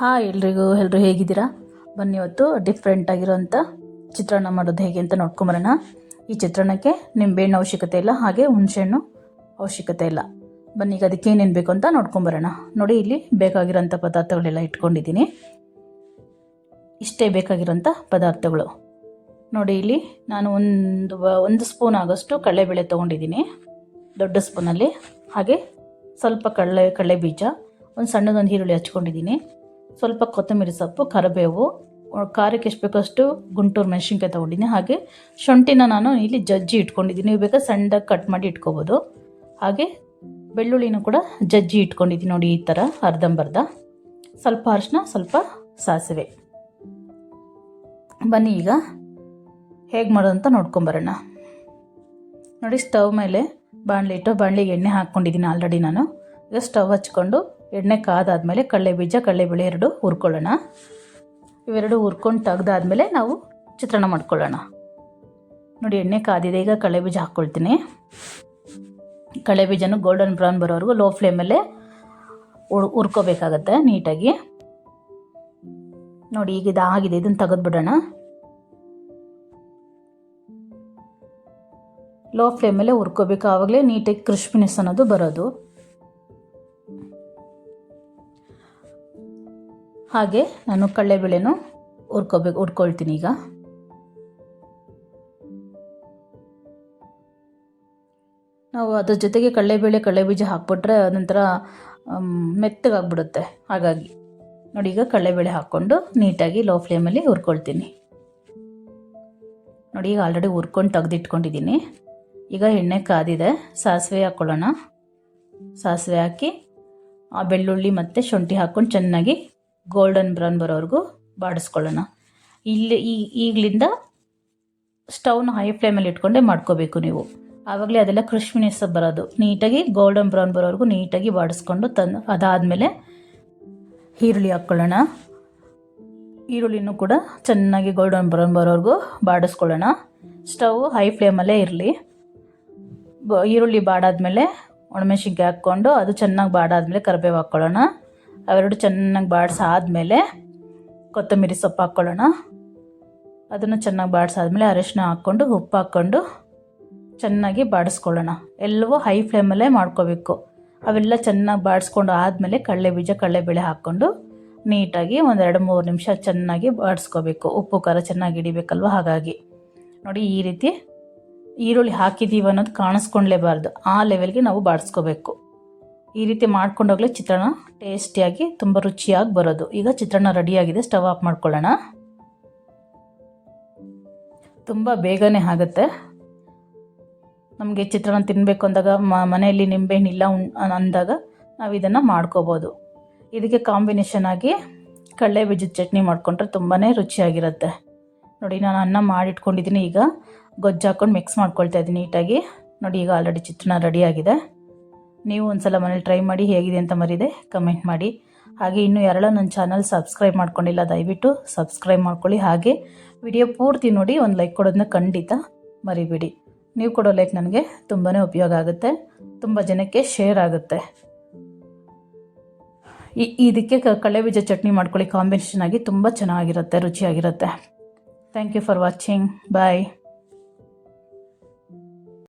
Hi ಎಲ್ರಿಗೂ ಎಲ್ಲರೂ ಹೇಗಿದ್ದೀರಾ? ಬನ್ನಿ ಇವತ್ತು ಡಿಫ್ರೆಂಟ್ ಆಗಿರೋಂಥ ಚಿತ್ರಾನ್ನ ಮಾಡೋದು ಹೇಗೆ ಅಂತ ನೋಡ್ಕೊಂಬರೋಣ. ಈ ಚಿತ್ರಾನ್ನಕ್ಕೆ ನಿಂಬೆಹಣ್ಣು ಅವಶ್ಯಕತೆ ಇಲ್ಲ, ಹಾಗೆ ಹುಣಸೆಹಣ್ಣು ಅವಶ್ಯಕತೆ ಇಲ್ಲ. ಬನ್ನಿ, ಈಗ ಅದಕ್ಕೆ ಏನೇನು ಬೇಕು ಅಂತ ನೋಡ್ಕೊಂಬರೋಣ. ನೋಡಿ, ಇಲ್ಲಿ ಬೇಕಾಗಿರೋಂಥ ಪದಾರ್ಥಗಳೆಲ್ಲ ಇಟ್ಕೊಂಡಿದ್ದೀನಿ. ಇಷ್ಟೇ ಬೇಕಾಗಿರೋಂಥ ಪದಾರ್ಥಗಳು. ನೋಡಿ, ಇಲ್ಲಿ ನಾನು ಒಂದು ಒಂದು ಸ್ಪೂನ್ ಆಗೋಷ್ಟು ಕಡಲೆಬೇಳೆ ತೊಗೊಂಡಿದ್ದೀನಿ. ದೊಡ್ಡ ಸ್ಪೂನಲ್ಲಿ ಹಾಗೆ ಸ್ವಲ್ಪ ಕಡಲೆ ಕಡಲೆ ಬೀಜ ಒಂದು ಸಣ್ಣದೊಂದು ಈರುಳ್ಳಿ ಹಚ್ಕೊಂಡಿದ್ದೀನಿ. ಸ್ವಲ್ಪ ಕೊತ್ತಂಬರಿ ಸೊಪ್ಪು, ಕರಿಬೇವು ಖಾರಕ್ಕೆ ಎಷ್ಟು ಬೇಕಷ್ಟು ಗುಂಟೂರು ಮೆಣಸಿನ್ಕಾಯಿ ತೊಗೊಂಡಿದ್ದೀನಿ ಹಾಗೆ ಶುಂಠಿನ ನಾನು ಇಲ್ಲಿ ಜಜ್ಜಿ ಇಟ್ಕೊಂಡಿದ್ದೀನಿ. ನೀವು ಬೇಕಾದ್ರೆ ಸಣ್ಣದಾಗಿ ಕಟ್ ಮಾಡಿ ಇಟ್ಕೋಬೋದು. ಹಾಗೆ ಬೆಳ್ಳುಳ್ಳಿನೂ ಕೂಡ ಜಜ್ಜಿ ಇಟ್ಕೊಂಡಿದ್ದೀನಿ ನೋಡಿ ಈ ಥರ ಅರ್ಧಂಬರ್ಧ. ಸ್ವಲ್ಪ ಅರಿಶಿನ ಸ್ವಲ್ಪ ಸಾಸಿವೆ. ಬನ್ನಿ ಈಗ ಹೇಗೆ ಮಾಡೋದು ಅಂತ ನೋಡ್ಕೊಂಬರೋಣ. ನೋಡಿ ಸ್ಟವ್ ಮೇಲೆ ಬಾಣಲೆ ಇಟ್ಟು, ಬಾಣಲಿಗೆ ಎಣ್ಣೆ ಹಾಕ್ಕೊಂಡಿದ್ದೀನಿ ಆಲ್ರೆಡಿ ನಾನು. ಈಗ ಸ್ಟವ್ ಹಚ್ಕೊಂಡು ಎಣ್ಣೆ ಕಾದಾದ್ಮೇಲೆ ಕಡಲೆ ಬೀಜ ಕಡಲೆಬೇಳೆ ಎರಡು ಹುರ್ಕೊಳ್ಳೋಣ. ಇವೆರಡು ಹುರ್ಕೊಂಡು ತೆಗ್ದಾದ್ಮೇಲೆ ನಾವು ಚಿತ್ರಾನ್ನ ಮಾಡ್ಕೊಳ್ಳೋಣ. ನೋಡಿ, ಎಣ್ಣೆ ಕಾದಿದೆ, ಈಗ ಕಳೆ ಬೀಜ ಹಾಕ್ಕೊಳ್ತೀನಿ. ಕಡಲೆ ಬೀಜನು ಗೋಲ್ಡನ್ ಬ್ರೌನ್ ಬರೋವರೆಗೂ ಲೋ ಫ್ಲೇಮಲ್ಲೇ ಹುರ್, ಹುರ್ಕೋಬೇಕಾಗತ್ತೆ ನೀಟಾಗಿ. ನೋಡಿ, ಈಗ ಇದಾಗಿದೆ, ಇದನ್ನು ತೆಗೆದ್ಬಿಡೋಣ. ಲೋ ಫ್ಲೇಮಲ್ಲೇ ಹುರ್ಕೋಬೇಕು, ಆವಾಗಲೇ ನೀಟಾಗಿ ಕ್ರಿಸ್ಪಿನೆಸ್ ಅನ್ನೋದು ಬರೋದು. ಹಾಗೆ ನಾನು ಕಡಲೆಬೇಳೆನೂ ಹುರ್ಕೋಬೇಕು ಹುರ್ಕೊಳ್ತೀನಿ ಈಗ. ನಾವು ಅದ್ರ ಜೊತೆಗೆ ಕಡಲೆಬೇಳೆ ಕಡಲೆಬೀಜ ಹಾಕ್ಬಿಟ್ರೆ ಅದೊಂಥರ ಮೆತ್ತಗಾಗ್ಬಿಡುತ್ತೆ. ಹಾಗಾಗಿ ನೋಡಿ ಈಗ ಕಡಲೆಬೇಳೆ ಹಾಕ್ಕೊಂಡು ನೀಟಾಗಿ ಲೋ ಫ್ಲೇಮಲ್ಲಿ ಹುರ್ಕೊಳ್ತೀನಿ. ನೋಡಿ ಈಗ ಆಲ್ರೆಡಿ ಹುರ್ಕೊಂಡು ತೆಗೆದಿಟ್ಕೊಂಡಿದ್ದೀನಿ. ಈಗ ಎಣ್ಣೆ ಕಾದಿದೆ, ಸಾಸಿವೆ ಹಾಕ್ಕೊಳ್ಳೋಣ ಸಾಸಿವೆ ಹಾಕಿ, ಆ ಬೆಳ್ಳುಳ್ಳಿ ಮತ್ತು ಶುಂಠಿ ಹಾಕ್ಕೊಂಡು ಚೆನ್ನಾಗಿ ಗೋಲ್ಡನ್ ಬ್ರೌನ್ ಬರೋವರೆಗೂ ಬಾಡಿಸ್ಕೊಳ್ಳೋಣ. ಇಲ್ಲಿ ಈ ಈಗಲಿಂದ ಸ್ಟವ್ನ ಹೈ ಫ್ಲೇಮಲ್ಲಿ ಇಟ್ಕೊಂಡೇ ಮಾಡ್ಕೋಬೇಕು ನೀವು. ಆವಾಗಲೇ ಅದೆಲ್ಲ ಕ್ರಿಸ್ಪಿನೆಸ್ ಬರೋದು. ನೀಟಾಗಿ ಗೋಲ್ಡನ್ ಬ್ರೌನ್ ಬರೋವರೆಗೂ ನೀಟಾಗಿ ಬಾಡಿಸ್ಕೊಂಡು ತಂದು ಅದಾದಮೇಲೆ ಈರುಳ್ಳಿ ಹಾಕ್ಕೊಳ್ಳೋಣ. ಈರುಳ್ಳಿನೂ ಕೂಡ ಚೆನ್ನಾಗಿ ಗೋಲ್ಡನ್ ಬ್ರೌನ್ ಬರೋವರೆಗೂ ಬಾಡಿಸ್ಕೊಳ್ಳೋಣ. ಸ್ಟವ್ ಹೈ ಫ್ಲೇಮಲ್ಲೇ ಇರಲಿ. ಈರುಳ್ಳಿ ಬಾಡಾದ್ಮೇಲೆ ಒಣಮೆಣಸಿನ್ಕಾಯಿ ಹಾಕ್ಕೊಂಡು ಅದು ಚೆನ್ನಾಗಿ ಬಾಡಾದ್ಮೇಲೆ ಕರಿಬೇವು ಹಾಕ್ಕೊಳ್ಳೋಣ. ಅವೆರಡು ಚೆನ್ನಾಗಿ ಬಾಡಿಸಾದ್ಮೇಲೆ ಕೊತ್ತಂಬರಿ ಸೊಪ್ಪು ಹಾಕ್ಕೊಳ್ಳೋಣ. ಅದನ್ನು ಚೆನ್ನಾಗಿ ಬಾಡಿಸಾದ್ಮೇಲೆ ಅರಶಿನ ಹಾಕ್ಕೊಂಡು, ಉಪ್ಪು ಹಾಕ್ಕೊಂಡು ಚೆನ್ನಾಗಿ ಬಾಡಿಸ್ಕೊಳ್ಳೋಣ. ಎಲ್ಲವೂ ಹೈ ಫ್ಲೇಮಲ್ಲೇ ಮಾಡ್ಕೋಬೇಕು. ಅವೆಲ್ಲ ಚೆನ್ನಾಗಿ ಬಾಡಿಸ್ಕೊಂಡು ಆದಮೇಲೆ ಕಡಲೆ ಬೀಜ ಕಡಲೆಬೇಳೆ ಹಾಕ್ಕೊಂಡು ನೀಟಾಗಿ ಒಂದೆರಡು ಮೂರು ನಿಮಿಷ ಚೆನ್ನಾಗಿ ಬಾಡಿಸ್ಕೋಬೇಕು. ಉಪ್ಪು, ಖಾರ ಚೆನ್ನಾಗಿ ಹಿಡಿಬೇಕಲ್ವ ಹಾಗಾಗಿ. ನೋಡಿ ಈ ರೀತಿ ಈರುಳ್ಳಿ ಹಾಕಿದ್ದೀವಿ ಅನ್ನೋದು ಕಾಣಿಸ್ಕೊಳ್ಲೇಬಾರ್ದು ಆ ಲೆವೆಲ್ಗೆ ನಾವು ಬಾಡಿಸ್ಕೋಬೇಕು. ಈ ರೀತಿ ಮಾಡ್ಕೊಂಡೋಗ್ಲೇ ಚಿತ್ರಾನ್ನ ಟೇಸ್ಟಿಯಾಗಿ ತುಂಬ ರುಚಿಯಾಗಿ ಬರೋದು. ಈಗ ಚಿತ್ರಾನ್ನ ರೆಡಿಯಾಗಿದೆ, ಸ್ಟವ್ ಆಫ್ ಮಾಡ್ಕೊಳ್ಳೋಣ. ತುಂಬ ಬೇಗನೆ ಆಗುತ್ತೆ. ನಮಗೆ ಚಿತ್ರಾನ್ನ ತಿನ್ನಬೇಕು ಅಂದಾಗ, ಮ, ಮನೆಯಲ್ಲಿ ನಿಂಬೆಹಣ್ಣಿಲ್ಲ ಅಂದಾಗ ನಾವು ಇದನ್ನು ಮಾಡ್ಕೋಬೋದು. ಇದಕ್ಕೆ ಕಾಂಬಿನೇಷನ್ ಆಗಿ ಕಡಲೆ ಬೀಜದ ಚಟ್ನಿ ಮಾಡಿಕೊಂಡ್ರೆ ತುಂಬಾ ರುಚಿಯಾಗಿರುತ್ತೆ. ನೋಡಿ, ನಾನು ಅನ್ನ ಮಾಡಿಟ್ಕೊಂಡಿದ್ದೀನಿ ಈಗ ಗೊಜ್ಜು ಹಾಕ್ಕೊಂಡು ಮಿಕ್ಸ್ ಮಾಡ್ಕೊಳ್ತಾ ಇದ್ದೀನಿ ನೀಟಾಗಿ. ನೋಡಿ, ಈಗ ಆಲ್ರೆಡಿ ಚಿತ್ರಾನ್ನ ರೆಡಿಯಾಗಿದೆ. ನೀವು ಒಂದ್ಸಲ ಮನೇಲಿ ಟ್ರೈ ಮಾಡಿ ಹೇಗಿದೆ ಅಂತ ಮರಿದೆ ಕಮೆಂಟ್ ಮಾಡಿ. ಹಾಗೆ ಇನ್ನೂ ಯಾರೆಲ್ಲ ನನ್ನ ಚಾನಲ್ ಸಬ್ಸ್ಕ್ರೈಬ್ ಮಾಡ್ಕೊಂಡಿಲ್ಲ, ದಯವಿಟ್ಟು ಸಬ್ಸ್ಕ್ರೈಬ್ ಮಾಡ್ಕೊಳ್ಳಿ. ಹಾಗೆ ವಿಡಿಯೋ ಪೂರ್ತಿ ನೋಡಿ, ಒಂದು ಲೈಕ್ ಕೊಡೋದನ್ನ ಖಂಡಿತ ಮರಿಬೇಡಿ. ನೀವು ಕೊಡೋ ಲೈಕ್ ನನಗೆ ತುಂಬಾ ಉಪಯೋಗ ಆಗುತ್ತೆ, ತುಂಬ ಜನಕ್ಕೆ ಶೇರ್ ಆಗುತ್ತೆ. ಇದಕ್ಕೆ ಕಳೆ ಬೀಜ ಚಟ್ನಿ ಮಾಡ್ಕೊಳ್ಳಿ. ಕಾಂಬಿನೇಷನ್ ಆಗಿ ತುಂಬ ಚೆನ್ನಾಗಿರುತ್ತೆ, ರುಚಿಯಾಗಿರುತ್ತೆ. Thank you for watching bye